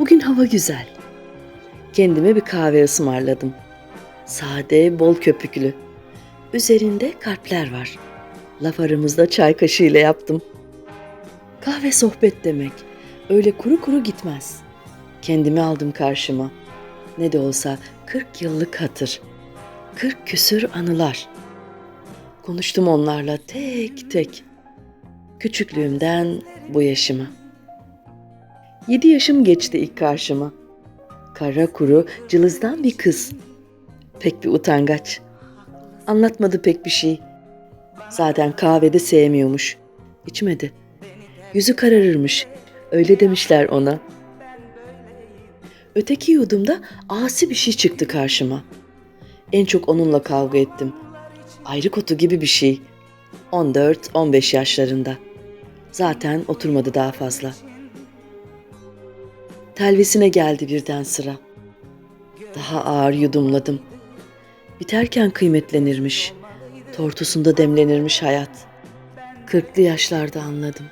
Bugün hava güzel. Kendime bir kahve ısmarladım. Sade, bol köpüklü. Üzerinde kalpler var. Laf aramızda çay kaşığıyla yaptım. Kahve sohbet demek. Öyle kuru kuru gitmez. Kendimi aldım karşıma. Ne de olsa 40 yıllık hatır. 40 küsür anılar. Konuştum onlarla tek tek. Küçüklüğümden bu yaşıma. Yedi yaşım geçti ilk karşıma. Kara kuru, cılızdan bir kız. Pek bir utangaç. Anlatmadı pek bir şey. Zaten kahvede sevmiyormuş. İçmedi. Yüzü kararırmış. Öyle demişler ona. Öteki yudumda asi bir şey çıktı karşıma. En çok onunla kavga ettim. Ayrı kutu gibi bir şey. 14-15 yaşlarında. Zaten oturmadı daha fazla. Telvisine geldi birden sıra. Daha ağır yudumladım. Biterken kıymetlenirmiş. Tortusunda demlenirmiş hayat. Kırklı yaşlarda anladım.